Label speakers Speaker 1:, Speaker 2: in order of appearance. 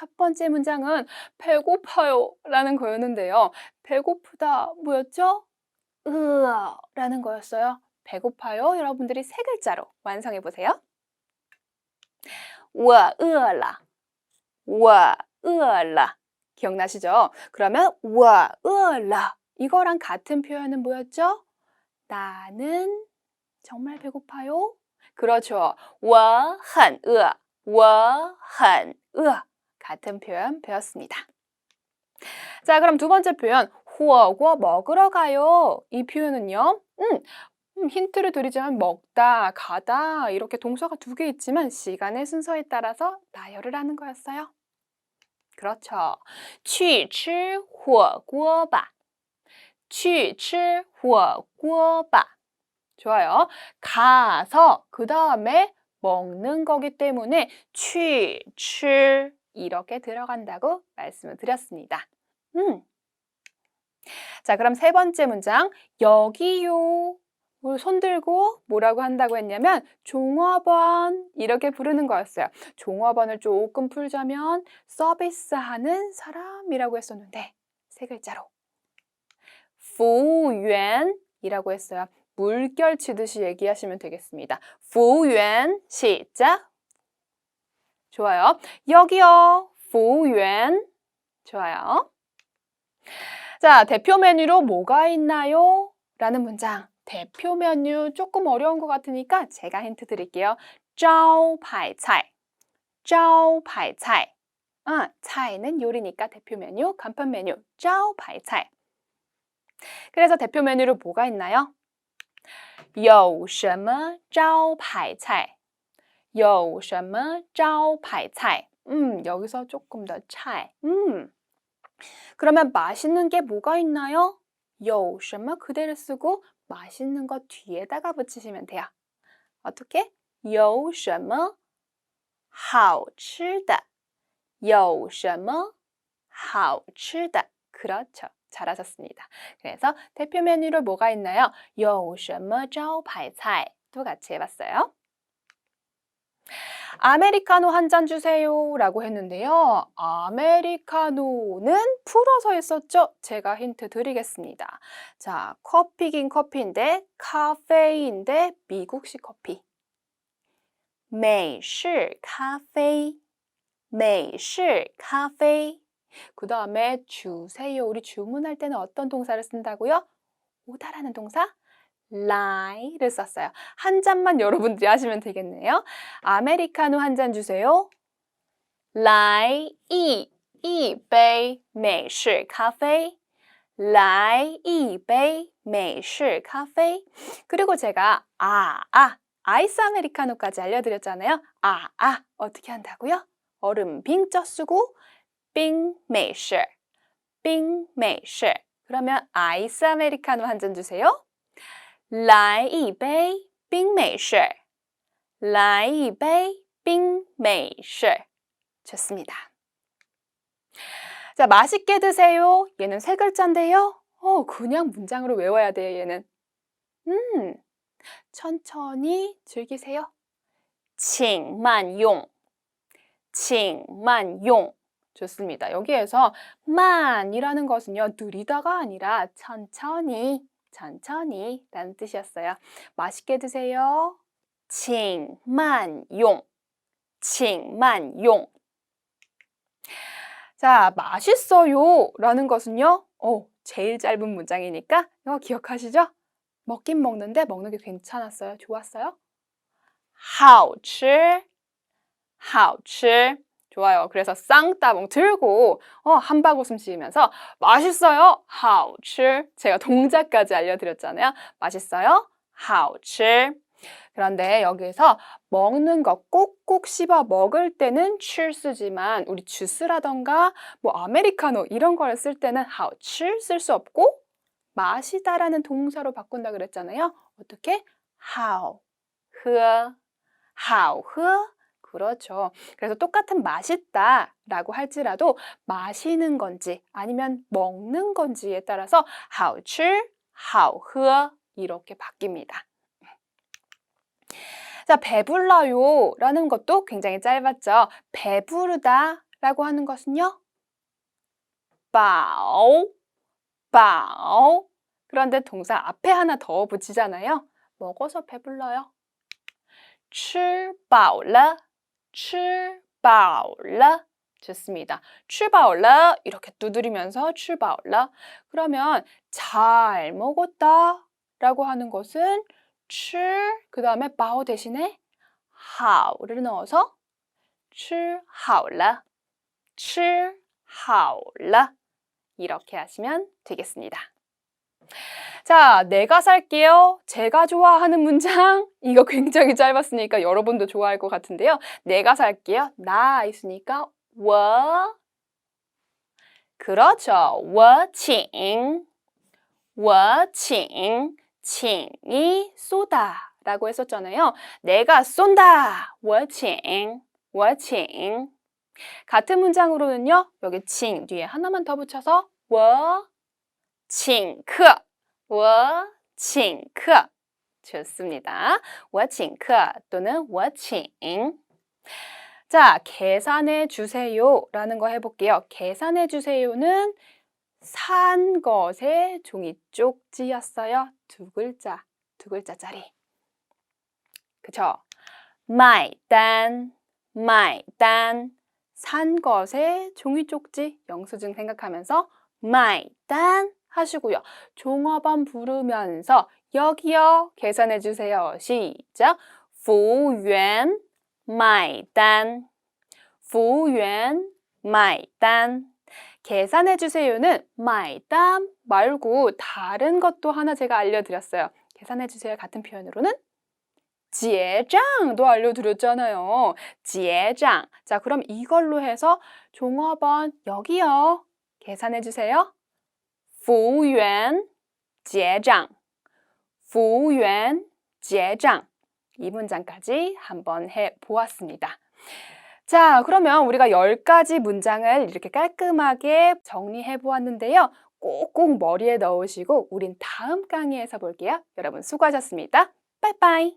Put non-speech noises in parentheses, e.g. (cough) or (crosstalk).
Speaker 1: 첫 번째 문장은 배고파요 라는 거였는데요. 배고프다 뭐였죠? 으아 라는 거였어요. 배고파요. 여러분들이 세 글자로 완성해 보세요. 我饿了.我饿了. 기억나시죠? 그러면 我饿了 이거랑 같은 표현은 뭐였죠? 나는 정말 배고파요. 그렇죠. 我很饿.我很饿. 같은 표현 배웠습니다. 자, 그럼 두 번째 표현 火锅 먹으러 가요. 이 표현은요. 음, 음, 힌트를 드리자면 먹다, 가다 이렇게 동사가 두 개 있지만 시간의 순서에 따라서 나열을 하는 거였어요. 그렇죠. 去吃火锅吧.去吃火锅吧. 좋아요. 가서 그 다음에 먹는 거기 때문에 去吃 이렇게 들어간다고 말씀을 드렸습니다. 음. 자, 그럼 세 번째 문장. 여기요. 손 들고 뭐라고 한다고 했냐면 종업원 이렇게 부르는 거였어요. 종업원을 조금 풀자면 서비스하는 사람이라고 했었는데 세 글자로 服务员이라고 했어요. 물결 치듯이 얘기하시면 되겠습니다. 服务员 시작. 좋아요. 여기요. 服务员 좋아요. 자, 대표 메뉴로 뭐가 있나요? 라는 문장. 대표 메뉴 조금 어려운 것 같으니까 제가 힌트 드릴게요. 招牌菜. 招牌菜. 아, 菜는 요리니까 대표 메뉴, 간판 메뉴. 招牌菜. 그래서 대표 메뉴로 뭐가 있나요? 有什么招牌菜? 有什么招牌菜? 음, 여기서 조금 더 차이. 음. 그러면 맛있는 게 뭐가 있나요? 有什么 그대로 쓰고 맛있는 거 뒤에다가 붙이시면 돼요. 어떻게? 有什么好吃的?有什么好吃的? 그렇죠. 잘하셨습니다. 그래서 대표 메뉴로 뭐가 있나요? 有什么招牌菜? 도 같이 해봤어요. 아메리카노 한 잔 주세요 라고 했는데요. 아메리카노는 풀어서 했었죠? 제가 힌트 드리겠습니다. 자, 커피긴 커피인데 카페인데 미국식 커피. 美式咖啡,美式咖啡. 그 다음에 주세요. 우리 주문할 때는 어떤 동사를 쓴다고요? 오다라는 동사? 라이를 썼어요. 한 잔만 (laughs) 여러분들이 하시면 되겠네요. 아메리카노 한 잔 주세요. 라이 이 이베이 메시 카페 라이 이베이 메시 카페 그리고 제가 아아 아, 아이스 아메리카노까지 알려드렸잖아요. 아아 아, 어떻게 한다고요? 얼음 빙쪄 쓰고 빙 메시 빙 메시 그러면 아이스 아메리카노 한 잔 주세요. 来一杯冰美式.来一杯冰美式. 좋습니다. 자, 맛있게 드세요. 얘는 세 글자인데요. 어, 그냥 문장으로 외워야 돼요, 얘는. 음, 천천히 즐기세요. 请慢用.请慢用. 좋습니다. 여기에서 만이라는 것은요, 느리다가 아니라 천천히, 천천히 라는 뜻이었어요. 맛있게 드세요. 请慢用,请慢用. 자, 맛있어요 라는 것은요, 어, 제일 짧은 문장이니까 이거 기억하시죠? 먹긴 먹는데 먹는 게 괜찮았어요. 좋았어요? 好吃,好吃. 좋아요. 그래서 쌍따봉 들고 어, 한박 웃음 지으면서 맛있어요. 好吃. 제가 동작까지 알려드렸잖아요. 맛있어요. 好吃. 그런데 여기서 먹는 거 꼭꼭 씹어 먹을 때는 吃 쓰지만 우리 주스라던가 뭐 아메리카노 이런 걸 쓸 때는 好吃 쓸 수 없고 마시다라는 동사로 바꾼다 그랬잖아요. 어떻게? 好喝,好喝 그렇죠. 그래서 똑같은 맛있다라고 할지라도 마시는 건지 아니면 먹는 건지에 따라서 好吃,好喝 이렇게 바뀝니다. 자, 배불러요 라는 것도 굉장히 짧았죠. 배부르다 라고 하는 것은요. 饱, 饱. 그런데 동사 앞에 하나 더 붙이잖아요. 먹어서 배불러요. 吃饱了, 출발라 좋습니다. 출발라 이렇게 두드리면서 출발라 그러면 잘 먹었다 라고 하는 것은 출, 그 다음에 바오 대신에 하우를 넣어서 출하오라, 출하오라 이렇게 하시면 되겠습니다. 자, 내가 살게요. 제가 좋아하는 문장. (laughs) 이거 굉장히 짧았으니까 여러분도 좋아할 것 같은데요. 내가 살게요. 나 있으니까 워. 그렇죠. 워칭. 워칭. 칭이 쏟아. 라고 했었잖아요. 내가 쏜다. 워칭. 워칭. 같은 문장으로는요. 여기 칭 뒤에 하나만 더 붙여서 워 请客我请客 좋습니다. 我请客 또는 我请 자, 계산해 주세요 라는 거 해볼게요. 계산해 주세요는 산 것의 종이 쪽지였어요. 두 글자, 두 글자짜리. 그쵸? 买单,买单. 산 것의 종이 쪽지 영수증 생각하면서 买单 하시고요. 종업원 부르면서 여기요 계산해 주세요. 시작. 服务员买单服务员买单 계산해 주세요는 买单 말고 다른 것도 하나 제가 알려드렸어요. 계산해 주세요 같은 표현으로는 结账도 알려드렸잖아요. 结账. 자, 그럼 이걸로 해서 종업원 여기요. 계산해 주세요. 服务员结账服务员结账이 문장까지 한번 해 보았습니다. 자, 그러면 우리가 10가지 문장을 이렇게 깔끔하게 정리해 보았는데요. 꼭꼭 머리에 넣으시고 우린 다음 강의에서 볼게요. 여러분 수고하셨습니다. 빠이빠이.